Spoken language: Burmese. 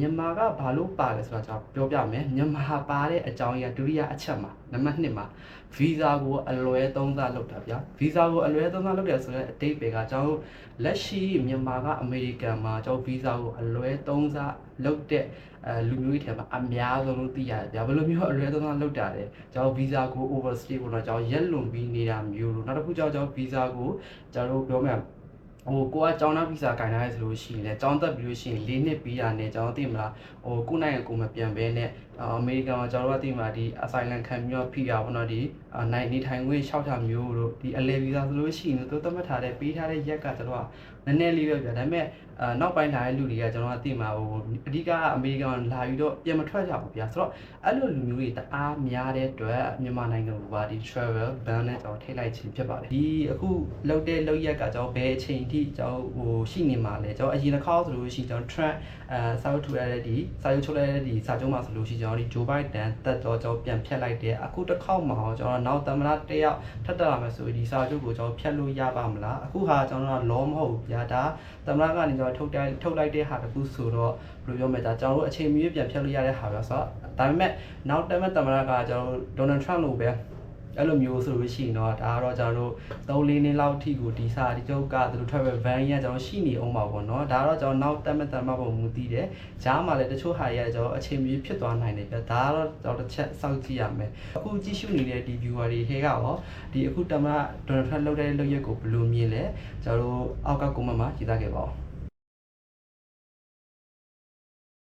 မြန်မာကဘာလို့ပါလဲဆိုတာကျွန်တော်ပြောပြမယ်မြန်မာပါတဲ့အကြောင်းအရာဒုတိယအချက်မှာနံပါတ်1မှာဗီဇာကိုအလွဲသုံးစားလုပ်တာဗျာဗီဇာကိုအလွဲသုံးစားလုပ်တယ်ဆိုတော့အတိတ်ပဲကကျွန်တော်လက်ရှိမြန်မာကအမေရိကန်မှာကျွန်တော်ဗီဇာကိုအလွဲသုံးစားလုပ်တဲ့အဲလူမျိုးတွေထဲမှာအများဆုံးလို့သိရတယ်ဗျာဘယ်လိုမျိုးအလွဲသုံးစားလုပ်တာလဲကျွန်တော်ဗီဇာကို overstay ပေါ့နော်ကျွန်တော်ရက်လွန်ပြီးနေတာမျိုးလို့နောက်တစ်ခုကျွန်တော်ဗီဇာကိုကျွန်တော်ပြောမယ် ဟိုကိုကကျောင်းသားဗီဇာကင်ထားရဆိုလို့ရှိရင်လည်းကျောင်းသက်ပြီးလို့ရှိရင်၄နှစ်ပြီးတာနဲ့ကျွန်တော်သိမလားဟိုကိုနိုင်ကိုမပြန်ဘဲနဲ့အမေရိကန်မှာကျွန်တော်တို့ကသိမလားဒီ asylum ခံပြီးတော့ဖိတာပေါ့နော်ဒီနိုင်နေထိုင်ခွင့်ရှောက်တာမျိုးတို့ဒီအလဲဗီဇာဆိုလို့ရှိရင်သူသတ်မှတ်ထားတဲ့ပေးထားတဲ့ရက်ကကျွန်တော်ကနည်းနည်းလေးပဲပြဒါပေမဲ့အာနောက်ပိုင်းလာတဲ့လူတွေကကျွန်တော်ကသိမှာဟိုအဓိကအမေရိကန်လာပြီးတော့ပြန်မထွက်ကြဘူးဗျာဆိုတော့အဲ့လိုလူမျိုးတွေတအားများတဲ့အတွက်မြန်မာနိုင်ငံကဒီ travel ban နဲ့ကျွန်တော်ထိလိုက်ခြင်းဖြစ်ပါတယ်ဒီအခုလောက်တဲ့လောက်ရက်ကကျွန်တော်ဘယ်အချိန်ထိကျွန်တော်ဟိုရှိနေမှာလဲကျွန်တော်အရင်တစ်ခေါက်ဆိုလို့ရှိရင်ကျွန်တော် track အဲစာရုပ်ထုတ်ရတဲ့ဒီစာရုပ်ချုပ်ရတဲ့ဒီစာချုပ်မှာဆိုလို့ရှိရင်ကျွန်တော်ဒီ Joe Biden တက်တော့ကျွန်တော်ပြန်ဖြတ်လိုက်တယ်အခုတစ်ခေါက်မှာကျွန်တော်နောက်သမ္မတတစ်ယောက်ထပ်တက်လာမယ်ဆိုရင်ဒီစာချုပ်ကိုကျွန်တော်ဖြတ်လို့ရပါမလားအခုဟာကျွန်တော်က law မဟုတ်ဘူးဗျာဒါသမ္မတကနေကျွန်တော်ထုတ်တိုင်းထုတ်လိုက်တဲ့ဟာတခုဆိုတော့ဘယ်လိုပြောမလဲဒါကျွန်တော်တို့အချိန်မီပြန်ဖြတ်လို့ရတဲ့ဟာပဲဆိုတော့ဒါပေမဲ့နောက်တက်မဲ့သမ္မတကကျွန်တော်ဒေါ်နယ်ထရန့်လိုပဲ အဲ့လိုမျိုးဆိုလို့ရှိရင်တော့ဒါကတော့ကျွန်တော်တို့3-4နှစ်လောက်ထိကိုဒီစာဒီကျုပ်ကသူတို့ travel van ရကျွန်တော်ရှိနေအောင်ပါပေါ့နော်ဒါကတော့ကျွန်တော်နောက်တက်မဲ့တက်မဲ့ပုံမူတည်တယ်ဂျားမှာလည်းတချို့ဟာတွေကကျွန်တော်အချိန်မီဖြစ်သွားနိုင်တယ်ပြဒါကတော့ကျွန်တော်တစ်ချက်စောင့်ကြည့်ရမယ်အခုကြည့်ရှုနေတဲ့ဒီ viewer တွေထဲကရောဒီအခုတမဒေါ်နယ်ထရန့်လုပ်တဲ့လုပ်ရက်ကိုဘယ်လိုမြင်လဲကျွန်တော်တို့အောက်က comment မှာရေးသားခဲ့ပါဦး